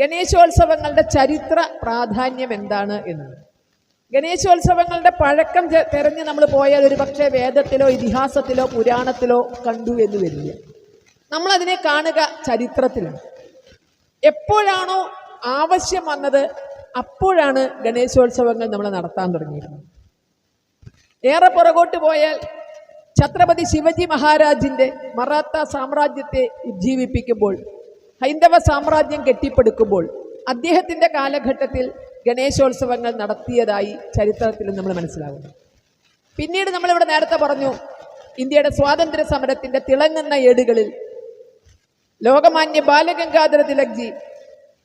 ഗണേശോത്സവങ്ങളുടെ ചരിത്ര പ്രാധാന്യം എന്താണ് എന്ന്. ഗണേശോത്സവങ്ങളുടെ പഴക്കം തെരഞ്ഞ് നമ്മൾ പോയാൽ ഒരു പക്ഷേ വേദത്തിലോ ഇതിഹാസത്തിലോ പുരാണത്തിലോ കണ്ടു എന്ന് വരില്ല. നമ്മളതിനെ കാണുക ചരിത്രത്തിലാണ്. എപ്പോഴാണോ ആവശ്യം വന്നത് അപ്പോഴാണ് ഗണേശോത്സവങ്ങൾ നമ്മൾ നടത്താൻ തുടങ്ങിയിരുന്നത് ഏറെ പുറകോട്ട് പോയാൽ ഛത്രപതി ശിവജി മഹാരാജിന്റെ മറാത്ത സാമ്രാജ്യത്തെ ഉജ്ജീവിപ്പിക്കുമ്പോൾ ഹൈന്ദവ സാമ്രാജ്യം കെട്ടിപ്പടുക്കുമ്പോൾ അദ്ദേഹത്തിന്റെ കാലഘട്ടത്തിൽ ഗണേശോത്സവങ്ങൾ നടത്തിയതായി ചരിത്രത്തിൽ നമ്മൾ മനസ്സിലാകുന്നു. പിന്നീട് നമ്മളിവിടെ നേരത്തെ പറഞ്ഞു ഇന്ത്യയുടെ സ്വാതന്ത്ര്യ സമരത്തിന്റെ തിളങ്ങുന്ന ഏടുകളിൽ ലോകമാന്യ ബാലഗംഗാധര തിലക്ജി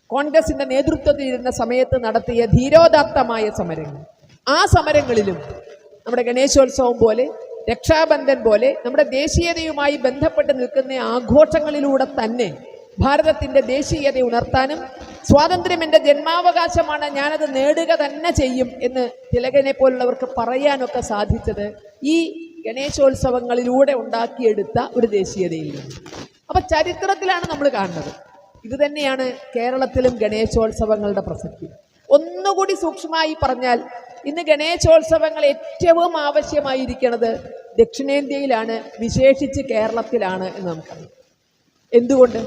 കോൺഗ്രസിന്റെ നേതൃത്വത്തിലിരുന്ന സമയത്ത് നടത്തിയ ധീരോദാത്തമായ സമരങ്ങൾ. ആ സമരങ്ങളിലും നമ്മുടെ ഗണേശോത്സവം പോലെ രക്ഷാബന്ധൻ പോലെ നമ്മുടെ ദേശീയതയുമായി ബന്ധപ്പെട്ട് നിൽക്കുന്ന ആഘോഷങ്ങളിലൂടെ തന്നെ ഭാരതത്തിന്റെ ദേശീയത ഉണർത്താനും സ്വാതന്ത്ര്യം എന്റെ ജന്മാവകാശമാണ് ഞാനത് നേടുക തന്നെ ചെയ്യും എന്ന് തിലകനെ പോലുള്ളവർക്ക് പറയാനൊക്കെ സാധിച്ചത് ഈ ഗണേശോത്സവങ്ങളിലൂടെ ഉണ്ടാക്കിയെടുത്ത ഒരു ദേശീയതയിൽ അപ്പൊ ചരിത്രത്തിലാണ് നമ്മൾ കാണുന്നത്. ഇത് തന്നെയാണ് കേരളത്തിലും ഗണേശോത്സവങ്ങളുടെ പ്രസക്തി. ഒന്നുകൂടി സൂക്ഷ്മമായി പറഞ്ഞാൽ ഇന്ന് ഗണേശോത്സവങ്ങൾ ഏറ്റവും ആവശ്യമായിരിക്കുന്നത് ദക്ഷിണേന്ത്യയിലാണ് വിശേഷിച്ച് കേരളത്തിലാണ് എന്ന് നമുക്കറിയാം. എന്തുകൊണ്ട്?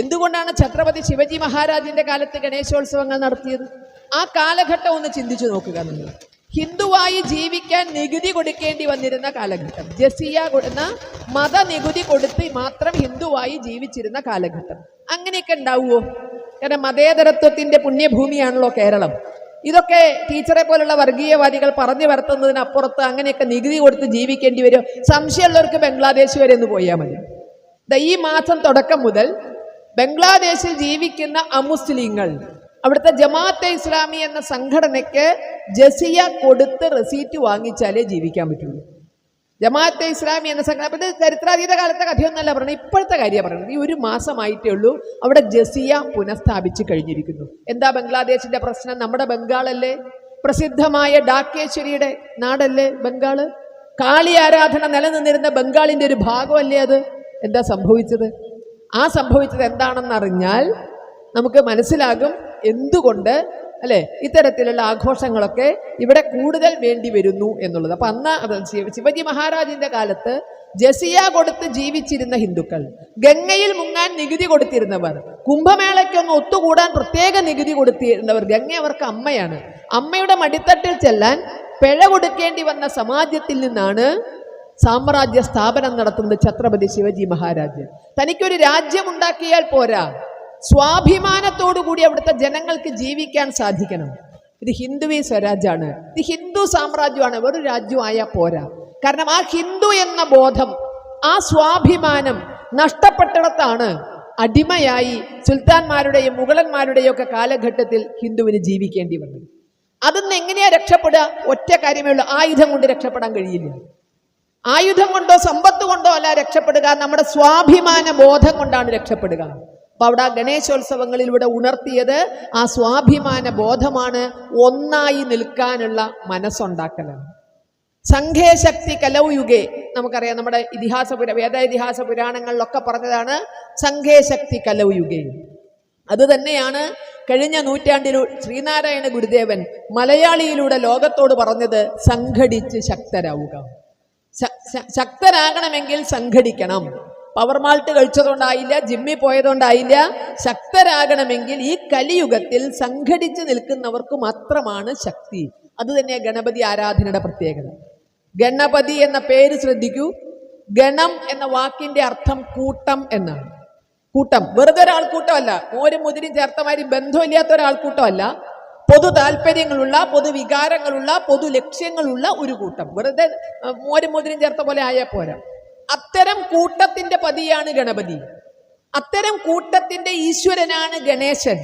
എന്തുകൊണ്ടാണ് ഛത്രപതി ശിവജി മഹാരാജിന്റെ കാലത്ത് ഗണേശോത്സവങ്ങൾ നടത്തിയത്? ആ കാലഘട്ടം ഒന്ന് ചിന്തിച്ചു നോക്കുക നിങ്ങൾ. ഹിന്ദുവായി ജീവിക്കാൻ നികുതി കൊടുക്കേണ്ടി വന്നിരുന്ന കാലഘട്ടം. ജസിയ എന്ന മതനികുതി കൊടുത്ത് മാത്രം ഹിന്ദുവായി ജീവിച്ചിരുന്ന കാലഘട്ടം. അങ്ങനെയൊക്കെ ഉണ്ടാവുമോ കാരണം മതേതരത്വത്തിന്റെ പുണ്യഭൂമിയാണല്ലോ കേരളം. ഇതൊക്കെ ടീച്ചറെ പോലുള്ള വർഗീയവാദികൾ പറഞ്ഞു വരുത്തുന്നതിനപ്പുറത്ത് അങ്ങനെയൊക്കെ നികുതി കൊടുത്ത് ജീവിക്കേണ്ടി വരും സംശയമുള്ളവർക്ക് ബംഗ്ലാദേശ് വരെ ഒന്ന് പോയാൽ മതി. ഈ മാസം തുടക്കം മുതൽ ബംഗ്ലാദേശിൽ ജീവിക്കുന്ന അമുസ്ലിങ്ങൾ അവിടുത്തെ ജമാഅത്തെ ഇസ്ലാമി എന്ന സംഘടനയ്ക്ക് ജസിയ കൊടുത്ത് റെസീറ്റ് വാങ്ങിച്ചാലേ ജീവിക്കാൻ പറ്റുള്ളൂ. ജമാഅത്തെ ഇസ്ലാമി എന്ന സംഘടന ഇത് ചരിത്രാതീത കാലത്തെ കഥയൊന്നല്ല പറയുന്നത് ഇപ്പോഴത്തെ കാര്യമാണ് പറയുന്നത് ഈ ഒരു മാസമായിട്ടേ ഉള്ളൂ അവിടെ ജസിയ പുനഃസ്ഥാപിച്ച് കഴിഞ്ഞിരിക്കുന്നു. എന്താ ബംഗ്ലാദേശിന്റെ പ്രശ്നം? നമ്മുടെ ബംഗാളല്ലേ? പ്രസിദ്ധമായ ഡാക്കേശ്വരിയുടെ നാടല്ലേ ബംഗാൾ? കാളി ആരാധന നിലനിന്നിരുന്ന ബംഗാളിന്റെ ഒരു ഭാഗമല്ലേ അത്? എന്താ സംഭവിച്ചത്? ആ സംഭവിച്ചത് എന്താണെന്ന് അറിഞ്ഞാൽ നമുക്ക് മനസ്സിലാകും എന്തുകൊണ്ട് അല്ലേ? ഇത്തരത്തിലുള്ള ആഘോഷങ്ങളൊക്കെ ഇവിടെ കൂടുതൽ വേണ്ടി വരുന്നു എന്നുള്ളത്. അപ്പൊ അന്ന് ശിവജി മഹാരാജിന്റെ കാലത്ത് ജസിയ കൊടുത്ത് ജീവിച്ചിരുന്ന ഹിന്ദുക്കൾ ഗംഗയിൽ മുങ്ങാൻ നികുതി കൊടുത്തിരുന്നവർ കുംഭമേളയ്ക്കൊന്ന് ഒത്തുകൂടാൻ പ്രത്യേക നികുതി കൊടുത്തിരുന്നവർ ഗംഗ അവർക്ക് അമ്മയാണ്. അമ്മയുടെ മടിത്തട്ടിൽ ചെല്ലാൻ പിഴ കൊടുക്കേണ്ടി വന്ന സമാജത്തിൽ നിന്നാണ് സാമ്രാജ്യ സ്ഥാപനം നടത്തുന്നത് ഛത്രപതി ശിവജി മഹാരാജ് തനിക്കൊരു രാജ്യം ഉണ്ടാക്കിയാൽ പോരാ. സ്വാഭിമാനത്തോടു കൂടി അവിടുത്തെ ജനങ്ങൾക്ക് ജീവിക്കാൻ സാധിക്കണം. ഇത് ഹിന്ദുവി സ്വരാജാണ് ഇത് ഹിന്ദു സാമ്രാജ്യമാണ്. ഒരു രാജ്യമായ പോരാ. കാരണം ആ ഹിന്ദു എന്ന ബോധം ആ സ്വാഭിമാനം നഷ്ടപ്പെട്ടിടത്താണ് അടിമയായി സുൽത്താൻമാരുടെയും മുഗളന്മാരുടെയും ഒക്കെ കാലഘട്ടത്തിൽ ഹിന്ദുവിന് ജീവിക്കേണ്ടി വന്നത്. അതിന്ന് എങ്ങനെയാ രക്ഷപ്പെടുക? ഒറ്റ കാര്യമേ ഉള്ളൂ. ആയുധം കൊണ്ട് രക്ഷപ്പെടാൻ കഴിയില്ല. ആയുധം കൊണ്ടോ സമ്പത്ത് കൊണ്ടോ അല്ല രക്ഷപ്പെടുക. നമ്മുടെ സ്വാഭിമാന ബോധം കൊണ്ടാണ് രക്ഷപ്പെടുക. അപ്പൊ അവിടെ ആ ഗണേശോത്സവങ്ങളിലൂടെ ഉണർത്തിയത് ആ സ്വാഭിമാന ബോധമാണ് ഒന്നായി നിൽക്കാനുള്ള മനസ്സുണ്ടാക്കലാണ്. സംഘേശക്തി കലൗയുഗേ നമുക്കറിയാം നമ്മുടെ ഇതിഹാസ പുര വേദ ഇതിഹാസ പുരാണങ്ങളിലൊക്കെ പറഞ്ഞതാണ് സംഘേശക്തി കലൗയുഗേ അത് തന്നെയാണ് കഴിഞ്ഞ നൂറ്റാണ്ടിൽ ശ്രീനാരായണ ഗുരുദേവൻ മലയാളിയിലൂടെ ലോകത്തോട് പറഞ്ഞത് സംഘടിച്ച് ശക്തരാവുക. ശക്തരാകണമെങ്കിൽ സംഘടിക്കണം. പവർ മാൾട്ട് കഴിച്ചതുകൊണ്ടായില്ല ജിമ്മിൽ പോയതുകൊണ്ടായില്ല. ശക്തരാകണമെങ്കിൽ ഈ കലിയുഗത്തിൽ സംഘടിച്ച് നിൽക്കുന്നവർക്ക് മാത്രമാണ് ശക്തി. അത് തന്നെ ഗണപതി ആരാധനയുടെ പ്രത്യേകത. ഗണപതി എന്ന പേര് ശ്രദ്ധിക്കൂ. ഗണം എന്ന വാക്കിന്റെ അർത്ഥം കൂട്ടം എന്നാണ്. കൂട്ടം. വെറുതെ ഒരാൾക്കൂട്ടമല്ല മോരും മുതിരും ചേർത്തമാരി ബന്ധമില്ലാത്ത ഒരാൾക്കൂട്ടമല്ല പൊതു താല്പര്യങ്ങളുള്ള പൊതുവികാരങ്ങളുള്ള പൊതു ലക്ഷ്യങ്ങളുള്ള ഒരു കൂട്ടം. വെറുതെ മോരും മോതിരും ചേർത്ത പോലെ ആയാൽ പോരാ. അത്തരം കൂട്ടത്തിന്റെ പതിയാണ് ഗണപതി. അത്തരം കൂട്ടത്തിന്റെ ഈശ്വരനാണ് ഗണേശൻ.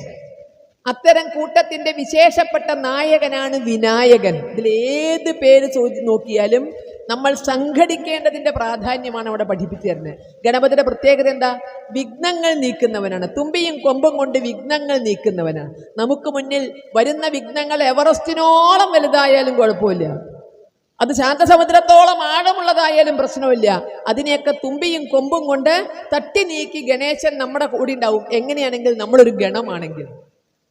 അത്തരം കൂട്ടത്തിന്റെ വിശേഷപ്പെട്ട നായകനാണ് വിനായകൻ. ഇതിൽ ഏത് പേര് നോക്കിയാലും നമ്മൾ സംഘടിക്കേണ്ടതിന്റെ പ്രാധാന്യമാണ് അവിടെ പഠിപ്പിച്ചു തരുന്നത്. ഗണപതിയുടെ പ്രത്യേകത എന്താ? വിഘ്നങ്ങൾ നീക്കുന്നവനാണ്. തുമ്പിയും കൊമ്പും കൊണ്ട് വിഘ്നങ്ങൾ നീക്കുന്നവനാണ്. നമുക്ക് മുന്നിൽ വരുന്ന വിഘ്നങ്ങൾ എവറസ്റ്റിനോളം വലുതായാലും കുഴപ്പമില്ല. അത് ശാന്തസമുദ്രത്തോളം ആഴമുള്ളതായാലും പ്രശ്നമില്ല. അതിനെയൊക്കെ തുമ്പിയും കൊമ്പും കൊണ്ട് തട്ടി നീക്കി ഗണേശൻ നമ്മുടെ കൂടെ ഉണ്ടാവും. എങ്ങനെയാണെങ്കിൽ നമ്മളൊരു ഗണമാണെങ്കിൽ.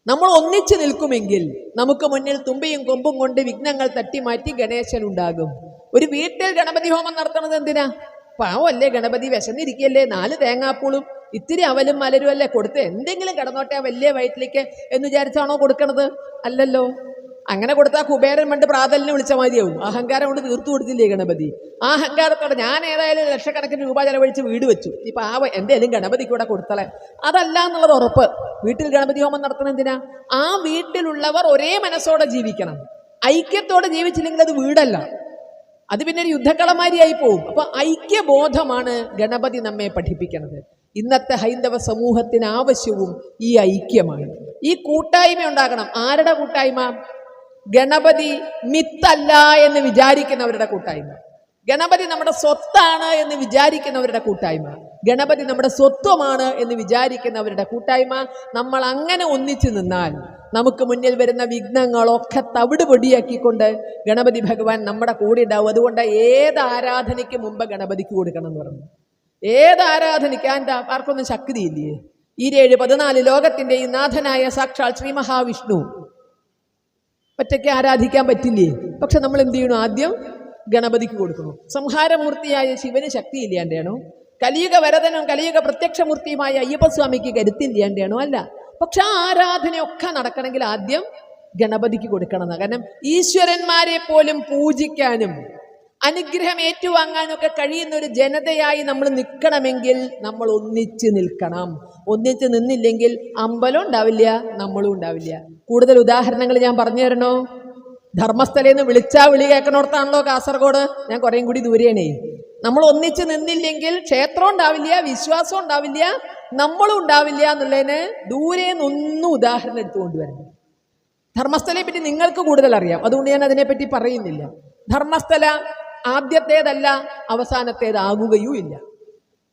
നമ്മൾ ഒന്നിച്ചു നിൽക്കുമെങ്കിൽ നമുക്ക് മുന്നിൽ തുമ്പിയും കൊമ്പും കൊണ്ട് വിഘ്നങ്ങൾ തട്ടി മാറ്റി ഗണേശൻ ഉണ്ടാകും. ഒരു വീട്ടിൽ ഗണപതി ഹോമം നടത്തണത് എന്തിനാ? പാവല്ലേ ഗണപതി വിശന്നിരിക്കല്ലേ നാല് തേങ്ങാപ്പൂളും ഇത്തിരി അവലും മലരും അല്ലേ കൊടുത്ത് എന്തെങ്കിലും കിടന്നോട്ടെ വലിയ വയറ്റിലേക്ക് എന്ന് വിചാരിച്ചാണോ കൊടുക്കണത്? അല്ലല്ലോ. അങ്ങനെ കൊടുത്താൽ കുബേരൻ പണ്ട് പ്രാതലിനെ വിളിച്ച മതിയാവും അഹങ്കാരം കൊണ്ട് തീർത്തു കൊടുത്തില്ലേ ഗണപതി? ആ അഹങ്കാരത്തോടെ ഞാൻ ഏതായാലും ലക്ഷക്കണക്കിന് രൂപ ചെലവഴിച്ച് വീട് വെച്ചു. ഇപ്പൊ ആ എന്തേലും ഗണപതിക്ക് കൂടെ കൊടുത്തളെ. അതല്ല എന്നുള്ളത് ഉറപ്പ്. വീട്ടിൽ ഗണപതി ഹോമം നടത്തണം എന്തിനാ? ആ വീട്ടിലുള്ളവർ ഒരേ മനസ്സോടെ ജീവിക്കണം. ഐക്യത്തോടെ ജീവിച്ചില്ലെങ്കിൽ അത് വീടല്ല. അത് പിന്നെ ഒരു യുദ്ധക്കളമാരിയായി പോവും. അപ്പൊ ഐക്യബോധമാണ് ഗണപതി നമ്മെ പഠിപ്പിക്കുന്നത് ഇന്നത്തെ ഹൈന്ദവ സമൂഹത്തിന് ആവശ്യവും ഈ ഐക്യമാണ്. ഈ കൂട്ടായ്മ ഉണ്ടാകണം. ആരുടെ കൂട്ടായ്മ? ഗണപതി മിത്തല്ല എന്ന് വിചാരിക്കുന്നവരുടെ കൂട്ടായ്മ. ഗണപതി നമ്മുടെ സ്വത്താണ് എന്ന് വിചാരിക്കുന്നവരുടെ കൂട്ടായ്മ. ഗണപതി നമ്മുടെ സ്വത്വമാണ് എന്ന് വിചാരിക്കുന്നവരുടെ കൂട്ടായ്മ നമ്മൾ അങ്ങനെ ഒന്നിച്ചു നിന്നാൽ നമുക്ക് മുന്നിൽ വരുന്ന വിഘ്നങ്ങളൊക്കെ തവിട് പൊടിയാക്കിക്കൊണ്ട് ഗണപതി ഭഗവാൻ നമ്മുടെ കൂടെ ഉണ്ടാവും. അതുകൊണ്ട് ഏത് ആരാധനയ്ക്ക് മുമ്പ് ഗണപതിക്ക് കൊടുക്കണം എന്ന് പറഞ്ഞു. ഏത് ആരാധനയ്ക്ക്? ആർക്കൊന്നും ശക്തിയില്ലേ? ഈരേഴ് പതിനാല് ലോകത്തിന്റെ ഈ നാഥനായ സാക്ഷാൽ ശ്രീ മഹാവിഷ്ണു. ഒറ്റയ്ക്ക് ആരാധിക്കാൻ പറ്റില്ലേ? പക്ഷെ നമ്മൾ എന്ത് ചെയ്യണം? ആദ്യം ഗണപതിക്ക് കൊടുക്കണം. സംഹാരമൂർത്തിയായ ശിവന് ശക്തിയില്ലാണ്ടാണോ കലിയുഗ വരതനും കലിയുഗ പ്രത്യക്ഷമൂർത്തിയുമായ അയ്യപ്പസ്വാമിക്ക് കരുത്തില്ലാണ്ടാണോ അല്ല. പക്ഷെ ആ ആരാധനയൊക്കെ നടക്കണമെങ്കിൽ ആദ്യം ഗണപതിക്ക് കൊടുക്കണം. കാരണം ഈശ്വരന്മാരെ പോലും പൂജിക്കാനും അനുഗ്രഹം ഏറ്റുവാങ്ങാനൊക്കെ കഴിയുന്ന ഒരു ജനതയായി നമ്മൾ നിൽക്കണമെങ്കിൽ നമ്മൾ ഒന്നിച്ച് നിൽക്കണം. ഒന്നിച്ച് നിന്നില്ലെങ്കിൽ അമ്പലം ഉണ്ടാവില്ല നമ്മളും ഉണ്ടാവില്ല. കൂടുതൽ ഉദാഹരണങ്ങൾ ഞാൻ പറഞ്ഞു തരണോ? ധർമ്മസ്ഥലയിൽ നിന്ന് വിളിച്ചാ വിളി കേൾക്കണോടത്താണല്ലോ കാസർഗോഡ്. ഞാൻ കുറേയും കൂടി ദൂരെയാണേ. നമ്മൾ ഒന്നിച്ച് നിന്നില്ലെങ്കിൽ ക്ഷേത്രം ഉണ്ടാവില്ല വിശ്വാസം ഉണ്ടാവില്ല നമ്മളും ഉണ്ടാവില്ല എന്നുള്ളതിന് ദൂരെ നിന്നൊന്നും ഉദാഹരണം എടുത്തുകൊണ്ടുവരണം ധർമ്മസ്ഥലയെ പറ്റി നിങ്ങൾക്ക് കൂടുതൽ അറിയാം. അതുകൊണ്ട് ഞാൻ അതിനെപ്പറ്റി പറയുന്നില്ല. ധർമ്മസ്ഥല ആദ്യത്തേതല്ല അവസാനത്തേതാകുകയും ഇല്ല.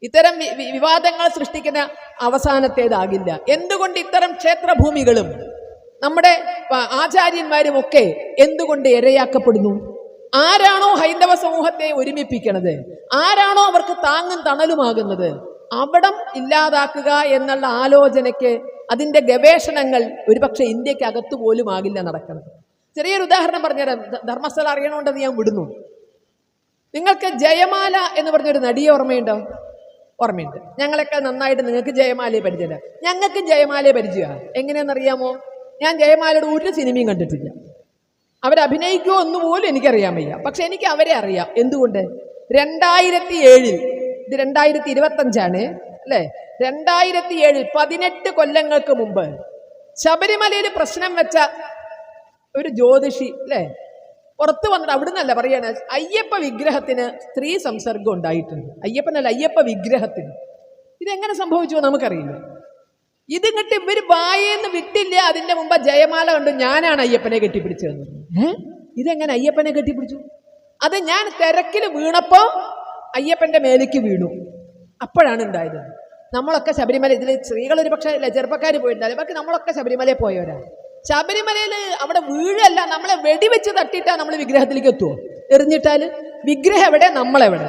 ഇത്തരം വിവാദങ്ങൾ സൃഷ്ടിക്കുന്ന അവസാനത്തേതാകില്ല. എന്തുകൊണ്ട് ഇത്തരം ക്ഷേത്രഭൂമികളും നമ്മുടെ ആചാര്യന്മാരും ഒക്കെ എന്തുകൊണ്ട് ഇരയാക്കപ്പെടുന്നു? ആരാണോ ഹൈന്ദവ സമൂഹത്തെ ഒരുമിപ്പിക്കണത്? ആരാണോ അവർക്ക് താങ്ങും തണലുമാകുന്നത് അവിടം ഇല്ലാതാക്കുക എന്നുള്ള ആലോചനയ്ക്ക് അതിന്റെ ഗവേഷണങ്ങൾ ഒരുപക്ഷെ ഇന്ത്യയ്ക്ക് അകത്തുപോലും ആകില്ല നടക്കുന്നത്. ചെറിയൊരു ഉദാഹരണം പറഞ്ഞുതരാം. ധർമ്മസ്ഥല അറിയണോണ്ടത് ഞാൻ വിടുന്നു. നിങ്ങൾക്ക് ജയമാല എന്ന് പറഞ്ഞൊരു നടിയെ ഓർമ്മയുണ്ടോ? ഓർമ്മയുണ്ട്. ഞങ്ങളൊക്കെ നന്നായിട്ട് നിങ്ങൾക്ക് ജയമാലയെ പരിചയം ഞങ്ങൾക്ക് ജയമാലയെ പരിചയമാണ് എങ്ങനെയാണെന്നറിയാമോ? ഞാൻ ജയമാലയുടെ ഒരു സിനിമയും കണ്ടിട്ടില്ല. അവരഭിനയിക്കുമോ എന്ന് പോലും എനിക്കറിയാൻ വയ്യ. പക്ഷെ എനിക്ക് അവരെ അറിയാം. എന്തുകൊണ്ട്? രണ്ടായിരത്തി ഏഴിൽ ഇത് രണ്ടായിരത്തി ഇരുപത്തഞ്ചാണ് അല്ലേ? രണ്ടായിരത്തി ഏഴിൽ പതിനെട്ട് കൊല്ലങ്ങൾക്ക് മുമ്പ് ശബരിമലയിൽ പ്രശ്നം വെച്ച ഒരു ജ്യോതിഷി അല്ലേ? പുറത്തു വന്നിട്ട് അവിടുന്നല്ല പറയാണ് അയ്യപ്പ വിഗ്രഹത്തിന് സ്ത്രീ സംസർഗം ഉണ്ടായിട്ടുണ്ട്. അയ്യപ്പനല്ല അയ്യപ്പ വിഗ്രഹത്തിന്. ഇതെങ്ങനെ സംഭവിച്ചു നമുക്കറിയില്ല. ഇതിങ്ങട്ട് ഇവർ വായേന്ന് വിട്ടില്ല അതിന്റെ മുമ്പ് ജയമാല കണ്ടു ഞാനാണ് അയ്യപ്പനെ കെട്ടിപ്പിടിച്ചതെന്ന്. ഏ ഇതെങ്ങനെ അയ്യപ്പനെ കെട്ടിപ്പിടിച്ചു? അത് ഞാൻ തിരക്കിൽ വീണപ്പോൾ അയ്യപ്പന്റെ മേലേക്ക് വീണു. അപ്പോഴാണ് ഉണ്ടായത് നമ്മളൊക്കെ ശബരിമല ഇതിൽ സ്ത്രീകൾ ഒരു പക്ഷേ ചെറുപ്പക്കാർ പോയിട്ടുണ്ടാവില്ല? ബാക്കി നമ്മളൊക്കെ ശബരിമലയിൽ പോയവരാ. ശബരിമലയിൽ അവിടെ വീഴല്ല നമ്മളെ വെടിവെച്ച് തട്ടിയിട്ടാ നമ്മൾ വിഗ്രഹത്തിലേക്ക് എത്തുമോ എറിഞ്ഞിട്ടാൽ? വിഗ്രഹം എവിടെ? നമ്മളെവിടെ?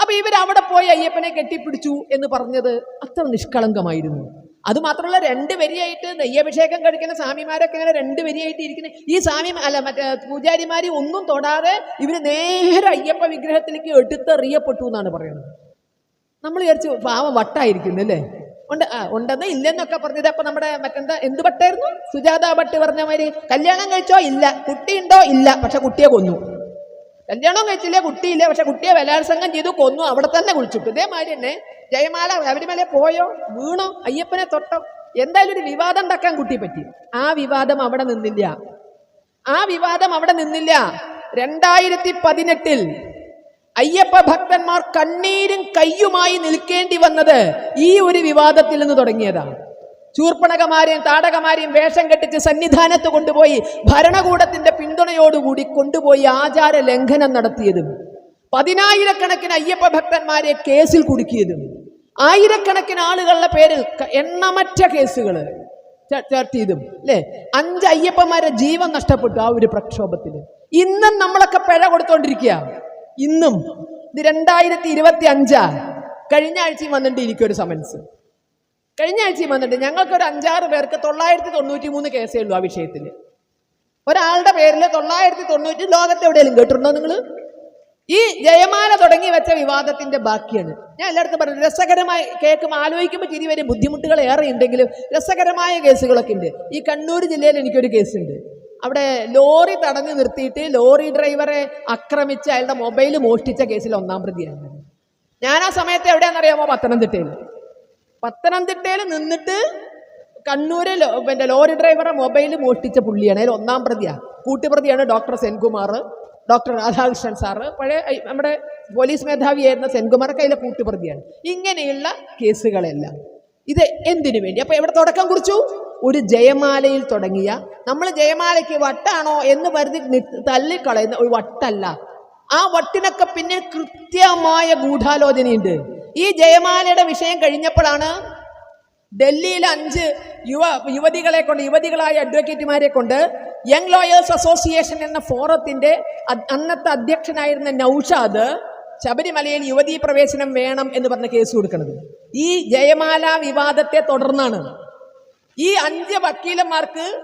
അപ്പൊ ഇവരവിടെ പോയി അയ്യപ്പനെ കെട്ടിപ്പിടിച്ചു എന്ന് പറഞ്ഞത് അത്ര നിഷ്കളങ്കമായിരുന്നു. അത് മാത്രമല്ല രണ്ട് വരിയായിട്ട് നെയ്യഭിഷേകം കഴിക്കുന്ന സ്വാമിമാരൊക്കെ ഇങ്ങനെ രണ്ട് വരിയായിട്ട് ഇരിക്കുന്നത് ഈ സ്വാമി അല്ല മറ്റേ പൂജാരിമാരി ഒന്നും തൊടാതെ ഇവർ നേരെ അയ്യപ്പ വിഗ്രഹത്തിലേക്ക് എടുത്തെറിയപ്പെട്ടു എന്നാണ് പറയുന്നത്. നമ്മൾ വിചാരിച്ചു പാവം വട്ടായിരിക്കുന്നു അല്ലേ? ഉണ്ട് ആ ഉണ്ടെന്ന് ഇല്ലെന്നൊക്കെ പറഞ്ഞത്. അപ്പൊ നമ്മുടെ മറ്റെന്താ എന്ത് ഭട്ടായിരുന്നു സുജാത ഭട്ട് പറഞ്ഞ മാതിരി കല്യാണം കഴിച്ചോ? ഇല്ല. കുട്ടി ഉണ്ടോ ഇല്ല. പക്ഷെ കുട്ടിയെ കൊന്നു. കല്യാണം കഴിച്ചില്ല കുട്ടിയില്ല. പക്ഷെ കുട്ടിയെ ബലാത്സംഗം ചെയ്തു കൊന്നു. അവിടെ തന്നെ കുളിച്ചിട്ടു. ഇതേമാതിരി തന്നെ ജയമാല ശബരിമല പോയോ? വീണോ. അയ്യപ്പനെ തൊട്ടോ. എന്തായാലും ഒരു വിവാദം ഉണ്ടാക്കാൻ കുട്ടി പറ്റി. ആ വിവാദം അവിടെ നിന്നില്ല. ആ വിവാദം അവിടെ നിന്നില്ല. രണ്ടായിരത്തി പതിനെട്ടിൽ അയ്യപ്പ ഭക്തന്മാർ കണ്ണീരും കയ്യുമായി നിൽക്കേണ്ടി വന്നത് ഈ ഒരു വിവാദത്തിൽ നിന്ന് തുടങ്ങിയതാണ്. ചൂർപ്പണകമാരെയും താടകമാരെയും വേഷം കെട്ടിച്ച് സന്നിധാനത്ത് കൊണ്ടുപോയി ഭരണകൂടത്തിന്റെ പിന്തുണയോടുകൂടി കൊണ്ടുപോയി ആചാര ലംഘനം നടത്തിയതും പതിനായിരക്കണക്കിന് അയ്യപ്പ ഭക്തന്മാരെ കേസിൽ കുടുക്കിയതും ആയിരക്കണക്കിന് ആളുകളുടെ പേരിൽ എണ്ണമറ്റ കേസുകൾ ചർച്ച ചെയ്തും അല്ലേ? അഞ്ച് അയ്യപ്പന്മാരെ ജീവൻ നഷ്ടപ്പെട്ടു ആ ഒരു പ്രക്ഷോഭത്തിൽ. ഇന്നും നമ്മളൊക്കെ പിഴ കൊടുത്തോണ്ടിരിക്കുക. ഇന്നും. ഇത് രണ്ടായിരത്തി ഇരുപത്തി അഞ്ചാ കഴിഞ്ഞ ആഴ്ചയും വന്നിട്ട് എനിക്കൊരു സമൻസ് കഴിഞ്ഞ ആഴ്ചയും വന്നിട്ട് ഞങ്ങൾക്കൊരു അഞ്ചാറ് പേർക്ക് തൊള്ളായിരത്തി തൊണ്ണൂറ്റി മൂന്ന് കേസേ ഉള്ളൂ ആ വിഷയത്തിൽ. ഒരാളുടെ പേരിൽ തൊള്ളായിരത്തി തൊണ്ണൂറ്റി ലോകത്തെവിടെയെങ്കിലും കേട്ടിട്ടുണ്ടോ നിങ്ങൾ? ഈ ജയമാല തുടങ്ങി വെച്ച വിവാദത്തിന്റെ ബാക്കിയാണ്. ഞാൻ എല്ലായിടത്തും പറഞ്ഞു രസകരമായി കേൾക്കുമ്പോൾ ആലോചിക്കുമ്പോൾ ചിരി വരെ ബുദ്ധിമുട്ടുകൾ ഏറെ ഉണ്ടെങ്കിലും രസകരമായ കേസുകളൊക്കെ ഉണ്ട്. ഈ കണ്ണൂർ ജില്ലയിൽ എനിക്കൊരു കേസുണ്ട്. അവിടെ ലോറി തടഞ്ഞു നിർത്തിയിട്ട് ലോറി ഡ്രൈവറെ ആക്രമിച്ച് അയാളുടെ മൊബൈൽ മോഷ്ടിച്ച കേസിൽ ഒന്നാം പ്രതിയാണ്. ഞാൻ ആ സമയത്ത് എവിടെയാണെന്നറിയാമോ? പത്തനംതിട്ടയിൽ പത്തനംതിട്ടയിൽ നിന്നിട്ട് കണ്ണൂര് പിന്നെ ലോറി ഡ്രൈവറെ മൊബൈൽ മോഷ്ടിച്ച പുള്ളിയാണ്. അതിൽ ഒന്നാം പ്രതിയാണ്. കൂട്ടുപ്രതിയാണ് doctor Senkumar. Doctor Radhakrishnan sir പഴയ നമ്മുടെ പോലീസ് മേധാവിയായിരുന്ന സെൻകുമാർ കയ്യിലെ കൂട്ടുപ്രതിയാണ്. ഇങ്ങനെയുള്ള കേസുകളെല്ലാം. ഇത് എന്തിനു വേണ്ടി? അപ്പോൾ എവിടെ തുടക്കം കുറിച്ചു? ഒരു ജയമാലയിൽ തുടങ്ങിയ നമ്മൾ ജയമാലയ്ക്ക് വട്ടാണോ എന്ന് പരിധി തള്ളിക്കളയുന്ന ഒരു വട്ടല്ല. ആ വട്ടിനൊക്കെ പിന്നെ കൃത്യമായ ഗൂഢാലോചനയുണ്ട്. ഈ ജയമാലയുടെ വിഷയം കഴിഞ്ഞപ്പോഴാണ് ഡൽഹിയിൽ അഞ്ച് യുവ യുവതികളെ കൊണ്ട് യുവതികളായ അഡ്വക്കേറ്റുമാരെ കൊണ്ട് യങ് ലോയേഴ്സ് അസോസിയേഷൻ എന്ന ഫോറത്തിന്റെ അന്നത്തെ അധ്യക്ഷനായിരുന്ന നൌഷാദ് ശബരിമലയിൽ യുവതീ പ്രവേശനം വേണം എന്ന് പറഞ്ഞ കേസ് കൊടുക്കുന്നത് ഈ ജയമാല വിവാദത്തെ തുടർന്നാണ്. ഈ അഞ്ച് വക്കീലന്മാർക്ക്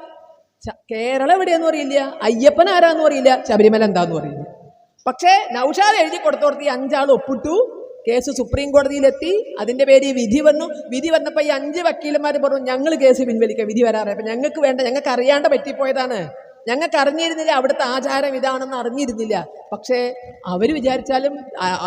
കേരളം എവിടെയെന്ന് അറിയില്ല അയ്യപ്പൻ ആരാന്ന് അറിയില്ല ശബരിമല എന്താന്ന് അറിയില്ല. പക്ഷേ നൌഷാദ് എഴുതി കൊടുത്തോടത്ത് ഈ അഞ്ചാൾ ഒപ്പിട്ടു. കേസ് സുപ്രീം കോടതിയിലെത്തി അതിന്റെ പേര് വിധി വന്നു. വിധി വന്നപ്പോൾ ഈ അഞ്ച് വക്കീലന്മാർ പറഞ്ഞു ഞങ്ങൾ കേസ് പിൻവലിക്കാം വിധി വരാറ്. അപ്പം ഞങ്ങൾക്ക് വേണ്ട ഞങ്ങൾക്ക് അറിയാണ്ട് പറ്റിപ്പോയതാണ്. ഞങ്ങൾക്ക് അറിഞ്ഞിരുന്നില്ല അവിടുത്തെ ആചാരം ഇതാണെന്ന് അറിഞ്ഞിരുന്നില്ല. പക്ഷേ അവർ വിചാരിച്ചാലും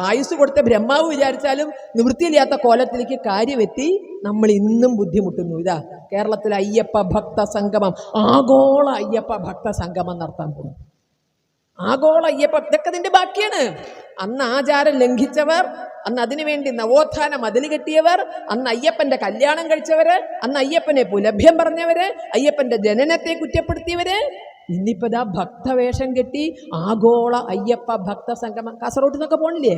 ആയുസ് കൊടുത്ത ബ്രഹ്മാവ് വിചാരിച്ചാലും നിവൃത്തിയില്ലാത്ത കോലത്തിലേക്ക് കാര്യമെത്തി നമ്മൾ ഇന്നും ബുദ്ധിമുട്ടുന്നു. ഇതാ കേരളത്തിലെ അയ്യപ്പ ഭക്ത സംഗമം ആഗോള അയ്യപ്പ ഭക്ത സംഗമം നടത്താൻ പോകും ആഗോള അയ്യപ്പ ഇതൊക്കെ ഇതിന്റെ ബാക്കിയാണ്. അന്ന് ആചാരം ലംഘിച്ചവർ അന്ന് അതിനുവേണ്ടി നവോത്ഥാന മതിൽ കെട്ടിയവർ അന്ന് അയ്യപ്പന്റെ കല്യാണം കഴിച്ചവര് അന്ന് അയ്യപ്പനെ പുലഭ്യം പറഞ്ഞവര് അയ്യപ്പന്റെ ജനനത്തെ കുറ്റപ്പെടുത്തിയവര്. ഇന്നിപ്പതാ ഭക്തവേഷം കെട്ടി ആഗോള അയ്യപ്പ ഭക്ത സംഗമം. കാസർഗോഡ് നിന്നൊക്കെ പോണില്ലേ?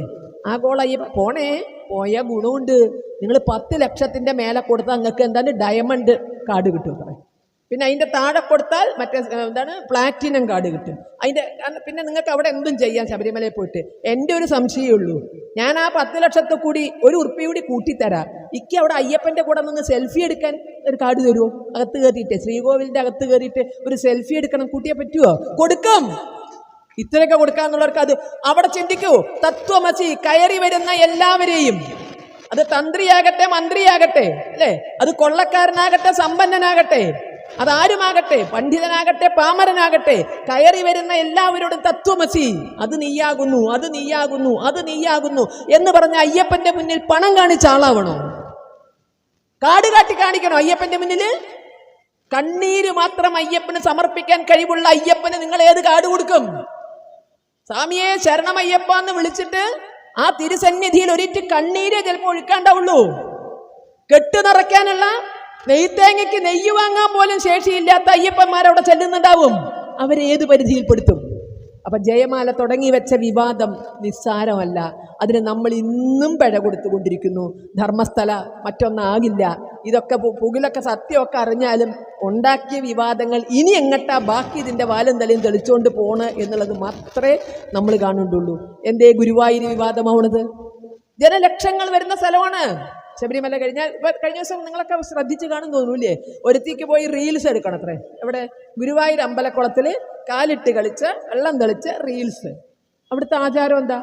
ആഗോള അയ്യപ്പ പോണേ? പോയ ഗുണമുണ്ട്. നിങ്ങൾ പത്ത് ലക്ഷത്തിന്റെ മേലെ കൊടുത്താൽ നിങ്ങൾക്ക് എന്താണ്? ഡയമണ്ട് കാർഡ് കിട്ടും പിന്നെ അതിന്റെ താഴെ കൊടുത്താൽ മറ്റേ എന്താണ് പ്ലാറ്റിനം കാർഡ് കിട്ടും. അതിന്റെ പിന്നെ നിങ്ങൾക്ക് അവിടെ എന്തും ചെയ്യാം ശബരിമലയിൽ പോയിട്ട്. എന്റെ ഒരു സംശയമേ ഉള്ളൂ. ഞാൻ ആ പത്ത് ലക്ഷത്തെ കൂടി ഒരു ഉറുപ്പി കൂടി കൂട്ടിത്തരാം. ഇക്ക് അവിടെ അയ്യപ്പന്റെ കൂടെ നിന്ന് സെൽഫി എടുക്കാൻ ഒരു കാർഡ് തരുമോ അകത്ത് കയറിയിട്ട് ശ്രീകോവിലിന്റെ അകത്ത് കയറിയിട്ട് ഒരു സെൽഫി എടുക്കണം കൂട്ടിയേ പറ്റുമോ കൊടുക്കും. ഇത്രയൊക്കെ കൊടുക്കാന്നുള്ളവർക്ക് അത് അവിടെ ചിന്തിക്കൂ. തത്വമസി കയറി വരുന്ന എല്ലാവരെയും. അത് തന്ത്രിയാകട്ടെ മന്ത്രിയാകട്ടെ അല്ലേ? അത് കൊള്ളക്കാരനാകട്ടെ സമ്പന്നനാകട്ടെ. അതാരുമാകട്ടെ? പണ്ഡിതനാകട്ടെ പാമരനാകട്ടെ കയറി വരുന്ന എല്ലാവരോടും തത്വമസി. അത് നീയാകുന്നു അത് നീയാകുന്നു അത് നീയാകുന്നു എന്ന് പറഞ്ഞ അയ്യപ്പന്റെ മുന്നിൽ പണം കാണിച്ച ആളാവണോ? കാട് കാട്ടി കാണിക്കണോ അയ്യപ്പന്റെ മുന്നിൽ കണ്ണീര് മാത്രം അയ്യപ്പന് സമർപ്പിക്കാൻ കഴിവുള്ള അയ്യപ്പന് നിങ്ങൾ ഏത് കാട് കൊടുക്കും? സ്വാമിയെ ശരണമയ്യപ്പ എന്ന് വിളിച്ചിട്ട് ആ തിരുസന്നിധിയിൽ ഒരിറ്റ് കണ്ണീരെ ചിലപ്പോൾ ഒഴുക്കാണ്ടാവുള്ളൂ. കെട്ടു നിറയ്ക്കാനുള്ള നെയ്ത്തേങ്ങയ്ക്ക് നെയ്യ് വാങ്ങാൻ പോലും ശേഷിയില്ലാത്ത അയ്യപ്പന്മാരവിടെ ചെല്ലുന്നുണ്ടാവും. അവരെ ഏത് പരിധിയിൽപ്പെടുത്തും? അപ്പൊ ജയമാല തുടങ്ങി വെച്ച വിവാദം നിസ്സാരമല്ല. അതിന് നമ്മൾ ഇന്നും പിഴ കൊടുത്തുകൊണ്ടിരിക്കുന്നു. ധർമ്മസ്ഥല മറ്റൊന്നാകില്ല. ഇതൊക്കെ പുകിലൊക്കെ സത്യമൊക്കെ അറിഞ്ഞാലും ഉണ്ടാക്കിയ വിവാദങ്ങൾ ഇനി എങ്ങട്ടാ ബാക്കി ഇതിന്റെ വാലും തലയും തെളിച്ചുകൊണ്ട് പോണ് എന്നുള്ളത് മാത്രമേ നമ്മൾ കാണുന്നുള്ളൂ. എന്തേ ഗുരുവായൂർ വിവാദമാവണത്? ജനലക്ഷങ്ങൾ വരുന്ന സ്ഥലമാണ്. ശബരിമല കഴിഞ്ഞാൽ കഴിഞ്ഞ ദിവസം നിങ്ങളൊക്കെ ശ്രദ്ധിച്ച് കാണും തോന്നൂല്ലേ? ഒരുത്തിക്ക് പോയി റീൽസ് എടുക്കണം അത്രേ. എവിടെ? ഗുരുവായൂർ അമ്പലക്കുളത്തിൽ കാലിട്ട് കളിച്ച് വെള്ളം തെളിച്ച് റീൽസ് അവിടുത്തെ ആചാരം എന്താ?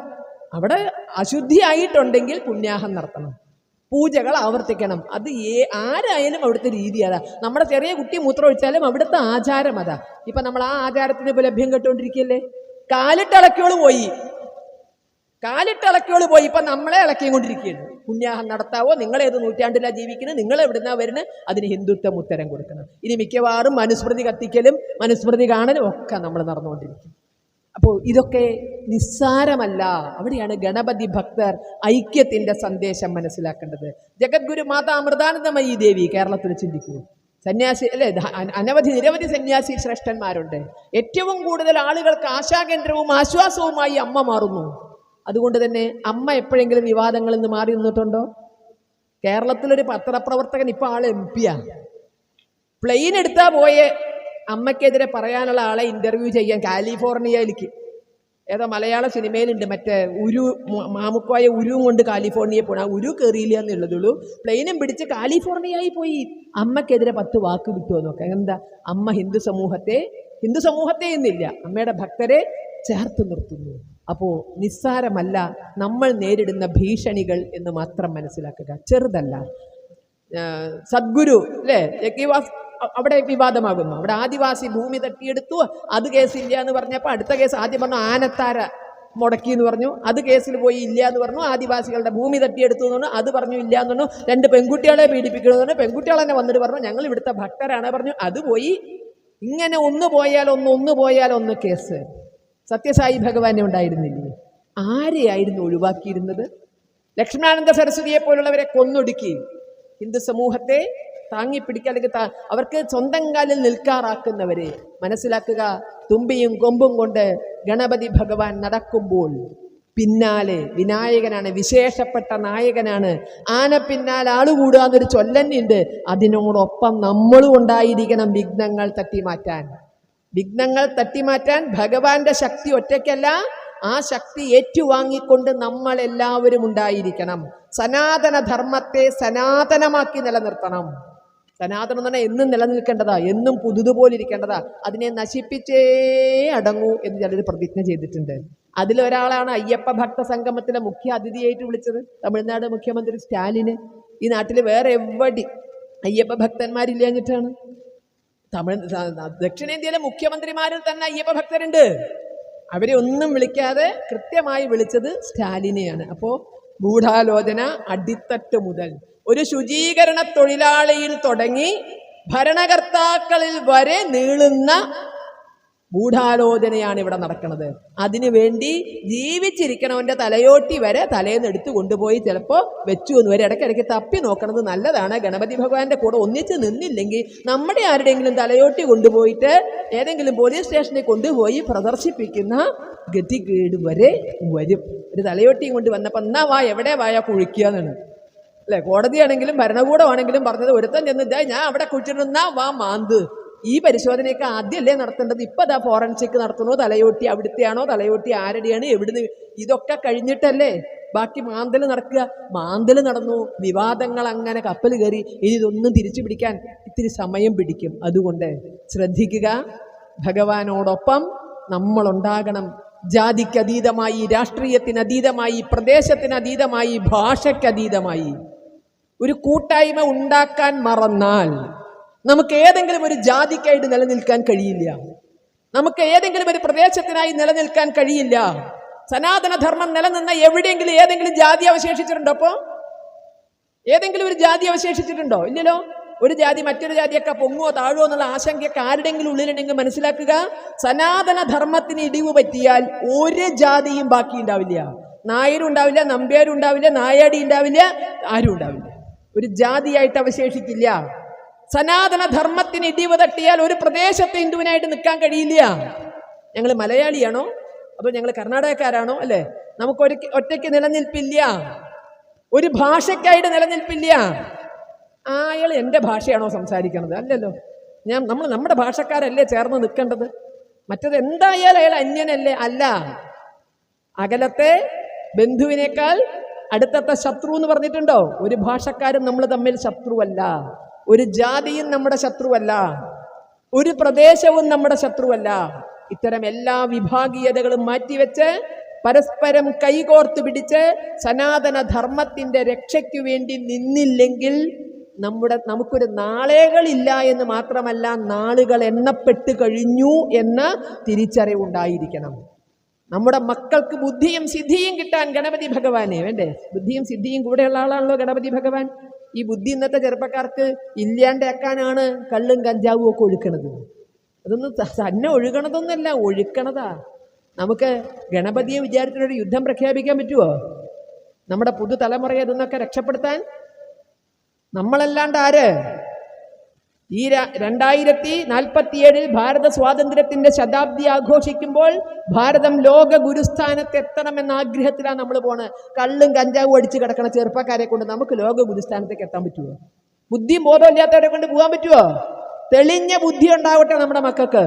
അവിടെ അശുദ്ധിയായിട്ടുണ്ടെങ്കിൽ പുണ്യാഹം നടത്തണം. പൂജകൾ ആവർത്തിക്കണം. അത് ഏ ആരായാലും അവിടുത്തെ രീതി അതാ. നമ്മുടെ ചെറിയ കുട്ടി മൂത്രം ഒഴിച്ചാലും അവിടുത്തെ ആചാരം അതാ. ഇപ്പൊ നമ്മൾ ആ ആചാരത്തിന് ലഭ്യം കെട്ടുകൊണ്ടിരിക്കുകയല്ലേ കാലിട്ടിളക്കിയോൾ പോയി. കാലിട്ടിളക്കിയോൾ പോയി. ഇപ്പൊ നമ്മളെ ഇളക്കിയും കൊണ്ടിരിക്കുകയാണ് പുണ്യാഹം നടത്താവോ? നിങ്ങളേത് നൂറ്റാണ്ടിലാണ് നൂറ്റാണ്ടിലാ ജീവിക്കുന്നത് നിങ്ങൾ എവിടുന്നാ വരുന്നത് അതിന് ഹിന്ദുത്വം ഉത്തരം കൊടുക്കണം. ഇനി മിക്കവാറും മനുസ്മൃതി കത്തിക്കലും മനുസ്മൃതി കാണലും ഒക്കെ നമ്മൾ നടന്നുകൊണ്ടിരിക്കും. അപ്പോൾ ഇതൊക്കെ നിസ്സാരമല്ല. അവിടെയാണ് ഗണപതി ഭക്തർ ഐക്യത്തിന്റെ സന്ദേശം മനസ്സിലാക്കേണ്ടത്. ജഗദ്ഗുരു മാതാ അമൃതാനന്ദമയി ദേവി കേരളത്തിൽ ചിന്തിക്കൂ സന്യാസി അല്ലേ? അനവധി നിരവധി സന്യാസി ശ്രേഷ്ഠന്മാരുണ്ട്. ഏറ്റവും കൂടുതൽ ആളുകൾക്ക് ആശാകേന്ദ്രവും ആശ്വാസവുമായി അമ്മ മാറുന്നു. അതുകൊണ്ട് തന്നെ അമ്മ എപ്പോഴെങ്കിലും വിവാദങ്ങളിൽ നിന്ന് മാറി നിന്നിട്ടുണ്ടോ? കേരളത്തിലൊരു പത്രപ്രവർത്തകൻ ഇപ്പോൾ ആൾ എം പിയാണ് പ്ലെയിൻ എടുത്താ പോയെ. അമ്മയ്ക്കെതിരെ പറയാനുള്ള ആളെ ഇന്റർവ്യൂ ചെയ്യാൻ കാലിഫോർണിയയിലേക്ക്. ഏതോ മലയാള സിനിമയിലുണ്ട്. മറ്റേ ഉരു മാമുക്കായ ഉരുവും കൊണ്ട് കാലിഫോർണിയ പോണ ഉരു കയറിയില്ല എന്നുള്ളതുള്ളൂ. പ്ലെയിനും പിടിച്ച് കാലിഫോർണിയായി പോയി. അമ്മക്കെതിരെ പത്ത് വാക്ക് വിട്ടു നോക്കെ എന്താ? അമ്മ ഹിന്ദു സമൂഹത്തെ ഹിന്ദു സമൂഹത്തെ എന്നില്ല. അമ്മയുടെ ഭക്തരെ ചേർത്ത് നിർത്തുന്നു. അപ്പോൾ നിസ്സാരമല്ല നമ്മൾ നേരിടുന്ന ഭീഷണികൾ എന്ന് മാത്രം മനസ്സിലാക്കുക. ചെറുതല്ല. സദ്ഗുരു അല്ലേ ജഗ്ഗിവാസ് അവിടെ വിവാദമാകുന്നു. അവിടെ ആദിവാസി ഭൂമി തട്ടിയെടുത്തു. അത് കേസില്ല എന്ന് പറഞ്ഞപ്പോൾ അടുത്ത കേസ് ആദ്യം പറഞ്ഞു ആനത്താര മുടക്കി എന്ന് പറഞ്ഞു. അത് കേസിൽ പോയി ഇല്ല എന്ന് പറഞ്ഞു. ആദിവാസികളുടെ ഭൂമി തട്ടിയെടുത്തു എന്ന് പറഞ്ഞു. അത് പറഞ്ഞു ഇല്ല എന്ന് പറഞ്ഞു. രണ്ട് പെൺകുട്ടികളെ പീഡിപ്പിക്കണമെന്ന് പറഞ്ഞു. പെൺകുട്ടികൾ തന്നെ വന്നിട്ട് പറഞ്ഞു ഞങ്ങൾ ഇവിടുത്തെ ഭക്തരാണ് പറഞ്ഞു. അത് പോയി. ഇങ്ങനെ ഒന്ന് പോയാൽ ഒന്ന് ഒന്ന് പോയാൽ ഒന്ന് കേസ്. സത്യസായി ഭഗവാനെ ഉണ്ടായിരുന്നില്ലേ? ആരെയായിരുന്നു ഒഴിവാക്കിയിരുന്നത്? ലക്ഷ്മണാനന്ദ സരസ്വതിയെ പോലുള്ളവരെ കൊന്നൊടുക്കി ഹിന്ദു സമൂഹത്തെ താങ്ങിപ്പിടിക്കുക അല്ലെങ്കിൽ അവർക്ക് സ്വന്തം കാലിൽ നിൽക്കാറാക്കുന്നവരെ മനസ്സിലാക്കുക. തുമ്പിയും കൊമ്പും കൊണ്ട് ഗണപതി ഭഗവാൻ നടക്കുമ്പോൾ പിന്നാലെ വിനായകനാണ് വിശേഷപ്പെട്ട നായകനാണ്. ആന പിന്നാലെ ആളുകൂടുക എന്നൊരു ചൊല്ലന്നുണ്ട് അതിനോടൊപ്പം നമ്മളും ഉണ്ടായിരിക്കണം വിഘ്നങ്ങൾ തട്ടിമാറ്റാൻ. വിഘ്നങ്ങൾ തട്ടിമാറ്റാൻ ഭഗവാന്റെ ശക്തി ഒറ്റയ്ക്കല്ല ആ ശക്തി ഏറ്റുവാങ്ങിക്കൊണ്ട് നമ്മൾ എല്ലാവരും ഉണ്ടായിരിക്കണം. സനാതന ധർമ്മത്തെ സനാതനമാക്കി നിലനിർത്തണം. സനാതനം തന്നെ എന്നും നിലനിൽക്കേണ്ടതാ എന്നും പുതുതുപോലെ ഇരിക്കേണ്ടതാ അതിനെ നശിപ്പിച്ചേ അടങ്ങൂ എന്ന് ചിലർ പ്രതിജ്ഞ ചെയ്തിട്ടുണ്ട്. അതിലൊരാളാണ് അയ്യപ്പ ഭക്ത സംഗമത്തിലെ മുഖ്യ അതിഥിയായിട്ട് വിളിച്ചത് തമിഴ്നാട് മുഖ്യമന്ത്രി സ്റ്റാലിന്. ഈ നാട്ടിൽ വേറെ എവിടെ അയ്യപ്പ ഭക്തന്മാരില്ലാഞ്ഞിട്ടാണ് തമിഴ് ദക്ഷിണേന്ത്യയിലെ മുഖ്യമന്ത്രിമാരിൽ തന്നെ അയ്യപ്പ ഭക്തരുണ്ട് അവരെ ഒന്നും വിളിക്കാതെ കൃത്യമായി വിളിച്ചത് സ്റ്റാലിനെയാണ്. അപ്പോൾ ഗൂഢാലോചന അടിത്തട്ട് മുതൽ ഒരു ശുചീകരണ തൊഴിലാളിയിൽ തുടങ്ങി ഭരണകർത്താക്കളിൽ വരെ നീളുന്ന ഗൂഢാലോചനയാണ് ഇവിടെ നടക്കുന്നത്. അതിനു വേണ്ടി ജീവിച്ചിരിക്കണവന്റെ തലയോട്ടി വരെ തലേന്ന് എടുത്തു കൊണ്ടുപോയി ചിലപ്പോൾ വെച്ചു എന്ന് വരെ. ഇടയ്ക്കിടയ്ക്ക് തപ്പി നോക്കണത് നല്ലതാണ്. ഗണപതി ഭഗവാന്റെ കൂടെ ഒന്നിച്ച് നിന്നില്ലെങ്കിൽ നമ്മുടെ ആരുടെയെങ്കിലും തലയോട്ടി കൊണ്ടുപോയിട്ട് ഏതെങ്കിലും പോലീസ് സ്റ്റേഷനിൽ കൊണ്ടുപോയി പ്രദർശിപ്പിക്കുന്ന ഗതികേട് വരെ വരും. ഒരു തലയോട്ടിയും കൊണ്ട് വന്നപ്പോൾ എന്നാ വാ എവിടെ വായാ കുഴിക്കുക എന്നാണ്. അല്ലെ? കോടതിയാണെങ്കിലും ഭരണകൂടമാണെങ്കിലും പറഞ്ഞത് ഒരുത്തൻ ചെന്നിട്ടായി ഞാൻ അവിടെ കുഴിച്ചിടുന്ന വാ മാന്ത്. ഈ പരിശോധനയൊക്കെ ആദ്യമല്ലേ നടത്തേണ്ടത്? ഇപ്പം അതാ ഫോറൻസിക് നടത്തണോ തലയോട്ടി അവിടുത്തെയാണോ തലയോട്ടി ആരുടെയാണ് എവിടുന്ന്? ഇതൊക്കെ കഴിഞ്ഞിട്ടല്ലേ ബാക്കി മാന്തൽ നടക്കുക? മാന്തൽ നടന്നു വിവാദങ്ങൾ അങ്ങനെ കപ്പൽ കയറി ഇനി ഇതൊന്നും തിരിച്ചു പിടിക്കാൻ ഇത്തിരി സമയം പിടിക്കും. അതുകൊണ്ട് ശ്രദ്ധിക്കുക ഭഗവാനോടൊപ്പം നമ്മളുണ്ടാകണം. ജാതിക്കതീതമായി രാഷ്ട്രീയത്തിനതീതമായി പ്രദേശത്തിനതീതമായി ഭാഷയ്ക്കതീതമായി. ഒരു കൂട്ടായ്മ ഉണ്ടാക്കാൻ മറന്നാൽ നമുക്ക് ഏതെങ്കിലും ഒരു ജാതിക്കായിട്ട് നിലനിൽക്കാൻ കഴിയില്ല. നമുക്ക് ഏതെങ്കിലും ഒരു പ്രദേശത്തിനായി നിലനിൽക്കാൻ കഴിയില്ല. സനാതനധർമ്മം നിലനിന്ന എവിടെയെങ്കിലും ഏതെങ്കിലും ജാതി അവശേഷിച്ചിട്ടുണ്ടോ അപ്പോ? ഏതെങ്കിലും ഒരു ജാതി അവശേഷിച്ചിട്ടുണ്ടോ? ഇല്ലല്ലോ. ഒരു ജാതി മറ്റൊരു ജാതിയൊക്കെ പൊങ്ങുവോ താഴുവോ എന്നുള്ള ആശങ്കയൊക്കെ ആരുടെങ്കിലും ഉള്ളിലുണ്ടെങ്കിൽ മനസ്സിലാക്കുക. സനാതന ധർമ്മത്തിന് ഇടിവ് പറ്റിയാൽ ഒരു ജാതിയും ബാക്കി ഉണ്ടാവില്ല. നായരും ഉണ്ടാവില്ല നമ്പ്യാരും ഉണ്ടാവില്ല നായാടി ഉണ്ടാവില്ല ആരും ഉണ്ടാവില്ല. ഒരു ജാതിയായിട്ട് അവശേഷിക്കില്ല. സനാതന ധർമ്മത്തിന് ഇടിവ് തട്ടിയാൽ ഒരു പ്രദേശത്ത് ഹിന്ദുവിനായിട്ട് നിൽക്കാൻ കഴിയില്ല. ഞങ്ങൾ മലയാളിയാണോ? അതോ ഞങ്ങൾ കർണാടകക്കാരാണോ? അല്ലേ? നമുക്ക് ഒരു ഒറ്റയ്ക്ക് നിലനിൽപ്പില്ല. ഒരു ഭാഷയ്ക്കായിട്ട് നിലനിൽപ്പില്ല. അയാൾ എന്റെ ഭാഷയാണോ സംസാരിക്കണത്? അല്ലല്ലോ. ഞാൻ നമ്മൾ നമ്മുടെ ഭാഷക്കാരല്ലേ ചേർന്ന് നിൽക്കേണ്ടത്? മറ്റത് എന്തായാലും അയാൾ അന്യനല്ലേ? അല്ല. അകലത്തെ ബന്ധുവിനേക്കാൾ അടുത്തത്തെ ശത്രു എന്ന് പറഞ്ഞിട്ടുണ്ടോ? ഒരു ഭാഷക്കാരും നമ്മൾ തമ്മിൽ ശത്രുവല്ല. ഒരു ജാതിയും നമ്മുടെ ശത്രുവല്ല. ഒരു പ്രദേശവും നമ്മുടെ ശത്രുവല്ല. ഇത്തരം എല്ലാ വിഭാഗീയതകളും മാറ്റിവെച്ച് പരസ്പരം കൈകോർത്ത് പിടിച്ച് സനാതന ധർമ്മത്തിന്റെ രക്ഷയ്ക്കു വേണ്ടി നിന്നില്ലെങ്കിൽ നമ്മുടെ നമുക്കൊരു നാളേകളില്ല എന്ന് മാത്രമല്ല നാളുകൾ എണ്ണപ്പെട്ട് കഴിഞ്ഞു എന്ന തിരിച്ചറിവുണ്ടായിരിക്കണം. നമ്മുടെ മക്കൾക്ക് ബുദ്ധിയും സിദ്ധിയും കിട്ടാൻ ഗണപതി ഭഗവാനെ വേണ്ടേ? ബുദ്ധിയും സിദ്ധിയും കൂടെയുള്ള ആളാണല്ലോ ഗണപതി ഭഗവാൻ. ഈ ബുദ്ധി ഇന്നത്തെ ചെറുപ്പക്കാർക്ക് ഇല്ലാണ്ടാക്കാനാണ് കള്ളും കഞ്ചാവും ഒക്കെ ഒഴുക്കണത്. അതൊന്നും തന്നെ ഒഴുകണതൊന്നല്ല ഒഴുക്കണതാ. നമുക്ക് ഗണപതിയെ വിചാരിച്ചിട്ടൊരു യുദ്ധം പ്രഖ്യാപിക്കാൻ പറ്റുമോ നമ്മുടെ പുതുതലമുറയെ ഇതൊന്നൊക്കെ രക്ഷപ്പെടുത്താൻ നമ്മളല്ലാണ്ട് ആര്? ഈ രണ്ടായിരത്തി നാൽപ്പത്തിയേഴിൽ ഭാരത സ്വാതന്ത്ര്യത്തിന്റെ ശതാബ്ദി ആഘോഷിക്കുമ്പോൾ ഭാരതം ലോക ഗുരുസ്ഥാനത്ത് എത്തണമെന്ന ആഗ്രഹത്തിലാണ് നമ്മൾ പോണത് കള്ളും കഞ്ചാവും അടിച്ച് കിടക്കണ ചെറുപ്പക്കാരെ കൊണ്ട് നമുക്ക് ലോക ഗുരുസ്ഥാനത്തേക്ക് എത്താൻ പറ്റുമോ ബുദ്ധിയും ബോധമില്ലാത്തവരെ കൊണ്ട് പോകാൻ പറ്റുമോ തെളിഞ്ഞ ബുദ്ധി ഉണ്ടാവട്ടെ നമ്മുടെ മക്കൾക്ക്.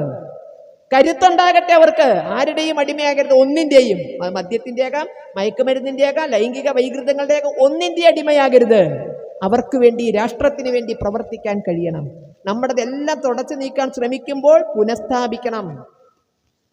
കരുത്തുണ്ടാകട്ടെ അവർക്ക്. ആരുടെയും അടിമയാകരുത്. ഒന്നിന്റെയും. മദ്യത്തിന്റെ ആകാം മയക്കുമരുന്നിന്റെ ആകാം ലൈംഗിക വൈകൃതങ്ങളുടെ ആകാം ഒന്നിന്റെ അടിമയാകരുത്. അവർക്ക് വേണ്ടി രാഷ്ട്രത്തിന് വേണ്ടി പ്രവർത്തിക്കാൻ കഴിയണം. നമ്മുടെതെല്ലാം തുടച്ചു നീക്കാൻ ശ്രമിക്കുമ്പോൾ പുനഃസ്ഥാപിക്കണം.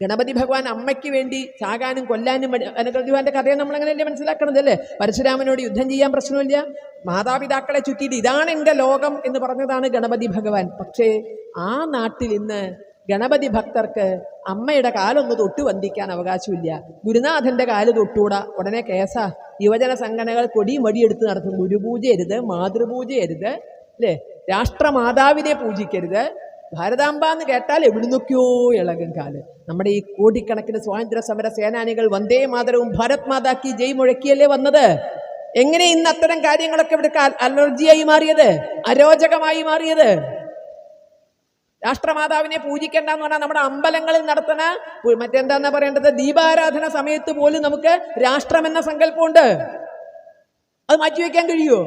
ഗണപതി ഭഗവാൻ അമ്മയ്ക്ക് വേണ്ടി ചാകാനും കൊല്ലാനും ഗണപതി ഭഗവാന്റെ കഥയെ നമ്മൾ അങ്ങനെയല്ലേ മനസ്സിലാക്കണത് അല്ലേ? പരശുരാമനോട് യുദ്ധം ചെയ്യാൻ പ്രശ്നമില്ല. മാതാപിതാക്കളെ ചുറ്റിയിട്ട് ഇതാണ് എന്റെ ലോകം എന്ന് പറഞ്ഞതാണ് ഗണപതി ഭഗവാൻ. പക്ഷേ ആ നാട്ടിൽ ഇന്ന് ഗണപതി ഭക്തർക്ക് അമ്മയുടെ കാലൊന്ന് തൊട്ടു വന്ദിക്കാൻ അവകാശമില്ല. ഗുരുനാഥന്റെ കാൽ തൊട്ടുകൂടാ ഉടനെ കേസാ. യുവജന സംഘടനകൾ കൊടിയും വടിയെടുത്ത് നടത്തും. ഗുരുപൂജ അരുത് മാതൃപൂജ അരുത് അല്ലേ? രാഷ്ട്രമാതാവിനെ പൂജിക്കരുത്. ഭാരതാംബ എന്ന് കേട്ടാൽ എവിടുന്നൊക്കെയോ ഇളകും കാൽ. നമ്മുടെ ഈ കോടിക്കണക്കിന് സ്വാതന്ത്ര്യ സമര സേനാനികൾ വന്ദേ മാതരവും ഭാരത് മാതാക്കി ജയ് മുഴക്കിയല്ലേ വന്നത്? എങ്ങനെ ഇന്ന് അത്തരം കാര്യങ്ങളൊക്കെ അൽ- അലർജിയായി മാറിയത്? അരോചകമായി മാറിയത്? രാഷ്ട്രമാതാവിനെ പൂജിക്കേണ്ട എന്ന് പറഞ്ഞാൽ നമ്മുടെ അമ്പലങ്ങളിൽ നടത്തുന്ന മറ്റെന്താന്നാ പറയേണ്ടത്? ദീപാരാധന സമയത്ത് പോലും നമുക്ക് രാഷ്ട്രം എന്ന സങ്കല്പമുണ്ട്. അത് മാറ്റിവെക്കാൻ കഴിയുമോ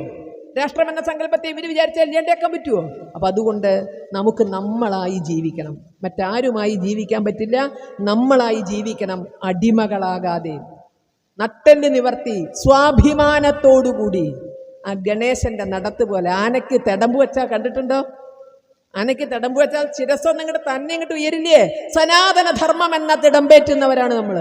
രാഷ്ട്രം എന്ന സങ്കല്പത്തെ ഇവർ വിചാരിച്ചാൽ ഇല്ലാണ്ടാക്കാൻ പറ്റുമോ അപ്പൊ അതുകൊണ്ട് നമുക്ക് നമ്മളായി ജീവിക്കണം. മറ്റാരുമായി ജീവിക്കാൻ പറ്റില്ല. നമ്മളായി ജീവിക്കണം അടിമകളാകാതെ. നട്ടെല്ല് നിവർത്തി സ്വാഭിമാനത്തോടുകൂടി. ആ ഗണേശന്റെ നടത്ത് പോലെ ആനയ്ക്ക് തെടമ്പ് വെച്ചാൽ കണ്ടിട്ടുണ്ടോ? ആനയ്ക്ക് തിടമ്പ് വെച്ചാൽ ശിരസ്സൊന്നും ഇങ്ങോട്ട് തന്നെ ഇങ്ങോട്ട് ഉയരില്ലേ? സനാതന ധർമ്മം എന്ന തിടമ്പേറ്റുന്നവരാണ് നമ്മൾ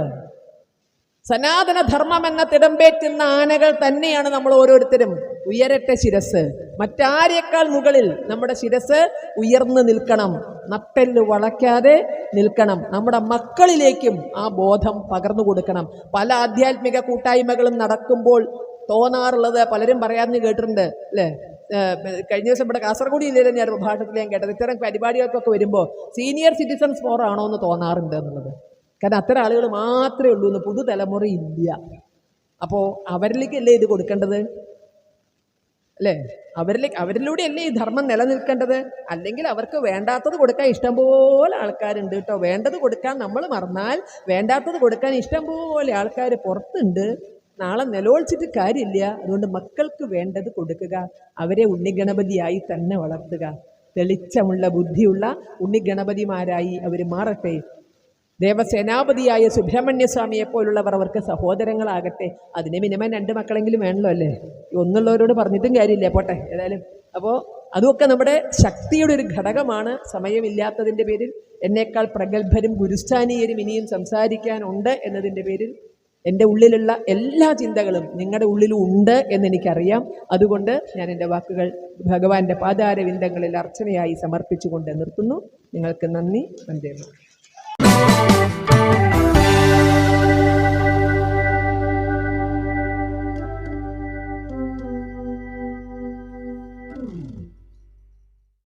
സനാതന ധർമ്മം എന്ന തിടമ്പേറ്റുന്ന ആനകൾ തന്നെയാണ് നമ്മൾ ഓരോരുത്തരും. ഉയരട്ടെ ശിരസ് മറ്റാരേക്കാൾ മുകളിൽ നമ്മുടെ ശിരസ് ഉയർന്നു നിൽക്കണം. നട്ടെല്ല് വളയ്ക്കാതെ നിൽക്കണം. നമ്മുടെ മക്കളിലേക്കും ആ ബോധം പകർന്നു കൊടുക്കണം. പല ആധ്യാത്മിക കൂട്ടായ്മകളും നടക്കുമ്പോൾ തോന്നാറുള്ളത് പലരും പറയാമെന്ന് കേട്ടിട്ടുണ്ട് അല്ലേ? കഴിഞ്ഞ ദിവസം ഇവിടെ കാസർഗോഡ് ജില്ലയിലെ ഞാൻ പ്രഭാഷണത്തിൽ ഞാൻ കേട്ടത്. ഇത്തരം പരിപാടികൾക്കൊക്കെ വരുമ്പോൾ സീനിയർ സിറ്റിസൺസ് ഫോർ ആണോ എന്ന് തോന്നാറുണ്ട് എന്നുള്ളത്. കാരണം അത്തരം ആളുകൾ മാത്രമേ ഉള്ളൂ എന്ന് പുതുതലമുറ ഇല്ല അപ്പോൾ അവരിലേക്കല്ലേ ഇത് കൊടുക്കേണ്ടത്? അല്ലേ? അവരിലേക്ക് അവരിലൂടെയല്ലേ ഈ ധർമ്മം നിലനിൽക്കേണ്ടത്? അല്ലെങ്കിൽ അവർക്ക് വേണ്ടാത്തത് കൊടുക്കാൻ ഇഷ്ടംപോലെ ആൾക്കാരുണ്ട് കേട്ടോ. വേണ്ടത് കൊടുക്കാൻ നമ്മൾ മറന്നാൽ വേണ്ടാത്തത് കൊടുക്കാൻ ഇഷ്ടംപോലെ ആൾക്കാർ പുറത്തുണ്ട്. നാളെ നിലവിളിച്ചിട്ട് കാര്യമില്ല. അതുകൊണ്ട് മക്കൾക്ക് വേണ്ടത് കൊടുക്കുക. അവരെ ഉണ്ണിഗണപതിയായി തന്നെ വളർത്തുക. തെളിച്ചമുള്ള ബുദ്ധിയുള്ള ഉണ്ണിഗണപതിമാരായി അവർ മാറട്ടെ. ദേവസേനാപതിയായ സുബ്രഹ്മണ്യ സ്വാമിയെ പോലുള്ളവർ അവർക്ക് സഹോദരങ്ങളാകട്ടെ. അതിന് മിനിമം രണ്ട് മക്കളെങ്കിലും വേണമല്ലോ അല്ലേ? ഒന്നുള്ളവരോട് പറഞ്ഞിട്ടും കാര്യമില്ല. പോട്ടെ ഏതായാലും. അപ്പോൾ അതുമൊക്കെ നമ്മുടെ ശക്തിയുടെ ഒരു ഘടകമാണ്. സമയമില്ലാത്തതിന്റെ പേരിൽ എന്നേക്കാൾ പ്രഗത്ഭരും ഗുരുസ്ഥാനീയരും ഇനിയും സംസാരിക്കാനുണ്ട് എന്നതിന്റെ പേരിൽ എന്റെ ഉള്ളിലുള്ള എല്ലാ ചിന്തകളും നിങ്ങളുടെ ഉള്ളിലും ഉണ്ട് എന്നെനിക്കറിയാം അതുകൊണ്ട് ഞാൻ എന്റെ വാക്കുകൾ ഭഗവാന്റെ പാതാരവിന്ദങ്ങളിൽ അർച്ചനയായി സമർപ്പിച്ചുകൊണ്ട് നിർത്തുന്നു. നിങ്ങൾക്ക് നന്ദി. വന്ദേ.